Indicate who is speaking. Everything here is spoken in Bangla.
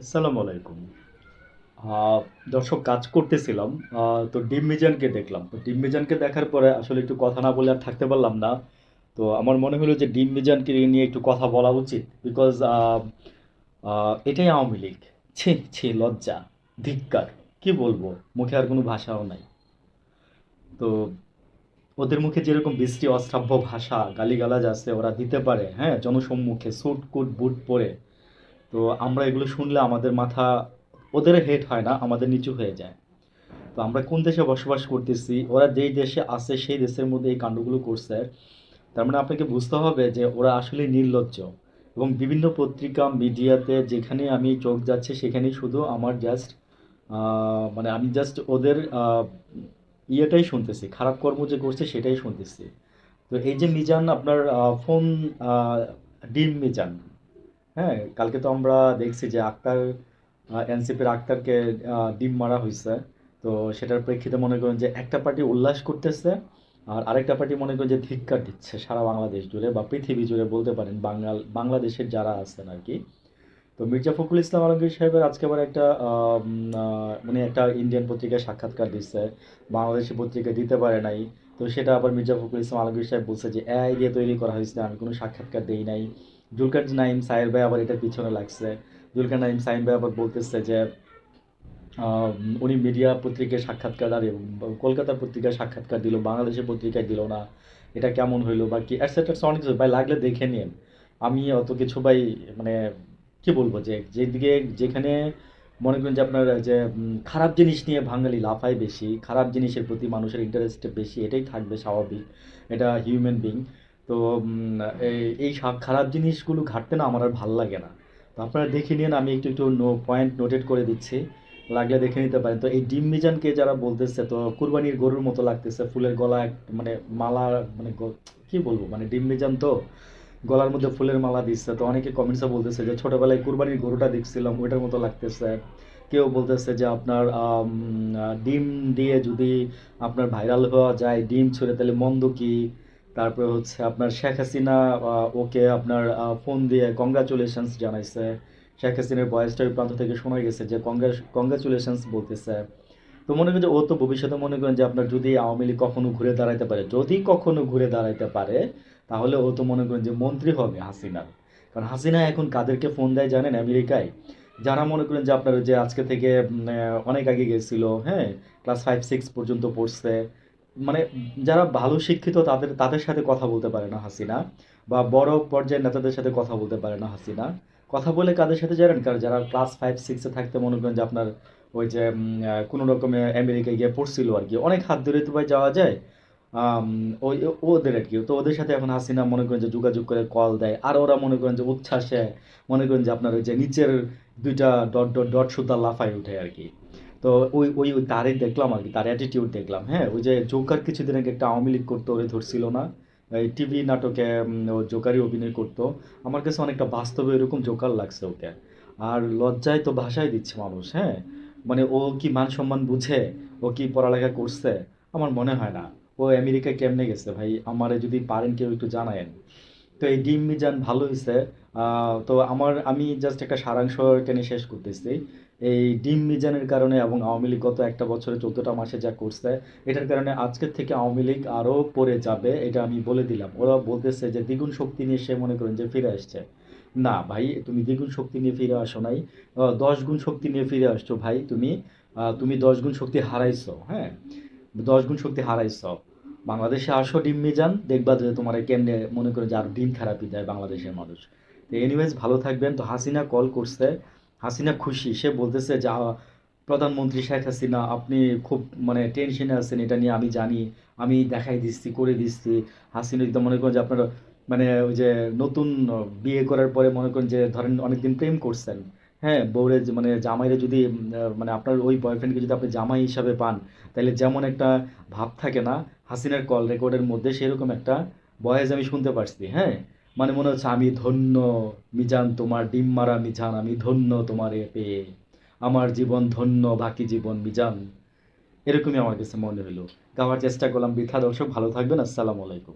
Speaker 1: আসসালামু আলাইকুম। দর্শক, কাজ করতেছিলাম। তো ডিম মিজানকে দেখলাম। তো ডিম মিজানকে দেখার পরে আসলে একটু কথা না বলে আর থাকতে পারলাম না। তো আমার মনে হলো যে ডিম মিজানকে নিয়ে একটু কথা বলা উচিত বিকজ এটাই আওয়ামী লীগ। ছি ছি, লজ্জা, ধিক্কার। কি বলব? মুখে আর কোনো ভাষাও নাই। তো ওদের মুখে যেরকম বৃষ্টি, অশ্রাব্য ভাষা, গালিগালাজ আছে, ওরা দিতে পারে হ্যাঁ? জনসম্মুখে স্যুট কুট বুট পরে। তো আমরা এগুলো শুনলে আমাদের মাথা, ওদের হেট হয় না, আমাদের নিচু হয়ে যায়। তো আমরা কোন দেশে বসবাস করতেছি, ওরা যেই দেশে আছে সেই দেশের মধ্যে এই কাণ্ডগুলো করছে। তার মানে আপনাকে বুঝতে হবে যে ওরা আসলে নির্লজ্জ এবং বিভিন্ন পত্রিকা, মিডিয়াতে যেখানে আমি চোখ যাচ্ছে সেখানেই শুধু আমার জাস্ট মানে আমি জাস্ট ওদের ইয়েটাই শুনতেছি, খারাপ কর্ম যে করছে সেটাই শুনতেছি। তো এই যে মিজান আপনার ফোন ডিম মিজান হ্যাঁ কালকে তো আমরা দেখছি যে আক্তার এনসিপির আক্তারকে ডিম মারা হয়েছে। তো সেটার প্রেক্ষিতে মনে করেন যে একটা পার্টি উল্লাস করতেছে আর আরেকটা পার্টি মনে করেন যে ধিক্কার দিচ্ছে সারা বাংলাদেশ জুড়ে বা পৃথিবী জুড়ে বলতে পারেন বাঙাল বাংলাদেশের যারা আছেন আর কি। তো মির্জা ফখরুল ইসলাম আলমগীর সাহেবের আজকে আবার একটা উনি একটা ইন্ডিয়ান পত্রিকায় সাক্ষাৎকার দিচ্ছে বাংলাদেশি পত্রিকা দিতে পারে নাই। তো সেটা আবার মির্জা ফখরুল ইসলাম আলমগীর সাহেব বলছে যে এআই দিয়ে তৈরি করা হয়েছে, আমি কোনো সাক্ষাৎকার দেই নাই। জুলকার নাইম সাহেব ভাই আবার এটার পিছনে লাগছে। জুলকার নাইম সাহেব ভাই আবার বলতেছে যে উনি মিডিয়া পত্রিকায় সাক্ষাৎকার, আর, কলকাতা পত্রিকায় সাক্ষাৎকার দিল, বাংলাদেশের পত্রিকায় দিল না, এটা কেমন হইল বা কি অ্যাটসেট্রা অনেক কিছু। ভাই, লাগলে দেখে নিন আমি অত কিছু, ভাই মানে কি বলব যে, যেদিকে, যেখানে মনে করেন যে আপনার, যে খারাপ জিনিস নিয়ে বাঙালি লাফায় বেশি, খারাপ জিনিসের প্রতি মানুষের ইন্টারেস্ট বেশি, এটাই থাকবে স্বাভাবিক। এটা হিউম্যান বিং তো এই এই খারাপ জিনিসগুলো ঘাটতে না আমার আর ভালো লাগে না। তো আপনারা দেখে নিন, আমি একটু একটু নো পয়েন্ট নোটেড করে দিচ্ছি। লাগলে দেখে নিতে পারেন। তো এই ডিম মিজানকে যারা বলতেছে, তো কুরবানির গরুর মতো লাগতেছে, ফুলের গলা মানে মালা মানে কি বলব মানে ডিম মিজান তো গলার মধ্যে ফুলের মালা দিচ্ছে। তো অনেকে কমেন্টসে বলতেছে যে, ছোটবেলায় কুরবানির গরুটা দেখছিলাম, ওইটার মতো লাগতেছে। কেউ বলতেছে যে, আপনার ডিম দিয়ে যদি আপনার ভাইরাল হওয়া যায়, ডিম ছুঁড়ে তাহলে মন্দ কি? তারপরে হচ্ছে আপনার শেখ হাসিনা ওকে আপনার ফোন দিয়ে কংগ্রাচুলেশনস জানাইছে। শেখ হাসিনার ভয়েসটা ওই প্রান্ত থেকে শোনা গেছে যে কংগ্রা কংগ্রাচুলেশনস বলতেছে। তো মনে করেন যে ও তো ভবিষ্যতে মনে করেন যে আপনার যদি আওয়ামী লীগ কখনো ঘুরে দাঁড়াইতে পারে, যদি কখনো ঘুরে দাঁড়াইতে পারে, তাহলে ও তো মনে করেন যে মন্ত্রী হবে হাসিনার কারণ হাসিনা এখন কাদেরকে ফোন দেয় জানেন আমেরিকায়? যারা মনে করেন যে আপনার যে আজকে থেকে অনেক আগে গেছিল হ্যাঁ ক্লাস ফাইভ সিক্স পর্যন্ত পড়ছে। মানে যারা ভালো শিক্ষিত, তাদের তাদের সাথে কথা বলতে পারে না হাসিনা। বা বড় পর্যায়ের নেতাদের সাথে কথা বলতে পারে না হাসিনা। কথা বলে কাদের সাথে জানেন কারণ যারা ক্লাস ফাইভ সিক্সে থাকতে মনে করেন যে আপনার ওই যে কোনো রকমে আমেরিকায় গিয়ে পড়ছিল আর কি। অনেক হাত ধরে তো ভাই যাওয়া যায়। ওই, ওদের আর কি। তো ওদের সাথে এখন হাসিনা মনে করেন যে যোগাযোগ করে কল দেয়। আর ওরা মনে করেন যে উচ্ছ্বাসে মনে করেন যে আপনার ওই যে নিচের দুইটা ডট ডট ডট সুদ্ধা লাফায় ওঠে আর কি। তো ওই ওই তারই দেখলাম আর কি, তার অ্যাটিটিউড দেখলাম। হ্যাঁ ওই যে জোকার কিছুদিন আগে একটা আওয়ামী লীগ করতো, ওরে ধরছিল না। এই টিভি নাটকে জোকারই অভিনয় করতো। আমার কাছে অনেকটা বাস্তবে এরকম জোকার লাগছে ওকে। আর লজ্জায় তো ভাষায় দিচ্ছে মানুষ হ্যাঁ? মানে ও কি মান সম্মান বুঝে? ও কি পড়ালেখা করছে? আমার মনে হয় না। ও আমেরিকায় কেমনে গেছে ভাই? আমারে যদি পারেন কেউ একটু জানায়েন। তো এই ডিম মিজান ভালো হয়েছে তো আমার, আমি জাস্ট একটা সারাংশ টেনে শেষ করতেছি। এই ডিম মিজানের কারণে এবং আওয়ামী লীগ গত একটা বছরে চোদ্দটা মাসে যা করছে এটার কারণে আজকের থেকে আওয়ামী লীগ আরও পড়ে যাবে, এটা আমি বলে দিলাম। ওরা বলতেছে যে দ্বিগুণ শক্তি নিয়ে সে মনে করেন যে ফিরে আসছে। না ভাই, তুমি দ্বিগুণ শক্তি নিয়ে ফিরে আসো নাই। দশ গুণ শক্তি নিয়ে ফিরে আসছো ভাই, তুমি তুমি দশ গুণ শক্তি হারাইছো হ্যাঁ? দশ গুণ শক্তি হারাইছো। বাংলাদেশে আসো ডিম মিজান, দেখবা যে তোমার কেমনে মনে করে যে আর ডিম খারাপই দেয় বাংলাদেশের মানুষ। তো এনিওয়েজ ভালো থাকবেন। তো হাসিনা কল করছে। হাসিনা খুশি, সে বলতেছে যা প্রধানমন্ত্রী শেখ হাসিনা, আপনি খুব মানে টেনশনে আছেন, এটা নিয়ে আমি জানি, আমি দেখাই দিচ্ছি, করে দিচ্ছি। হাসিনা একদম মনে করেন যে আপনার মানে ওই যে নতুন বিয়ে করার পরে মনে করেন যে, ধরেন অনেকদিন প্রেম করছেন হ্যাঁ বউরে মানে জামাইরে যদি মানে আপনার ওই বয়ফ্রেন্ডকে যদি আপনি জামাই হিসাবে পান তাহলে যেমন একটা ভাব থাকে না, হাসিনার কল রেকর্ডের মধ্যে সেরকম একটা ভয়েস আমি শুনতে পারছি হ্যাঁ। মানে মনে হচ্ছে আমি ধন্য, মিজান তোমার ডিম মারা মিজান, আমি ধন্য তোমারে পেয়ে। আমার জীবন ধন্য, বাকি জীবন মিজান। এরকমই আমার কাছে মনে হলো। গাওয়ার চেষ্টা করলাম বৃথা দর্শক, ভালো থাকবেন, আসসালামু আলাইকুম।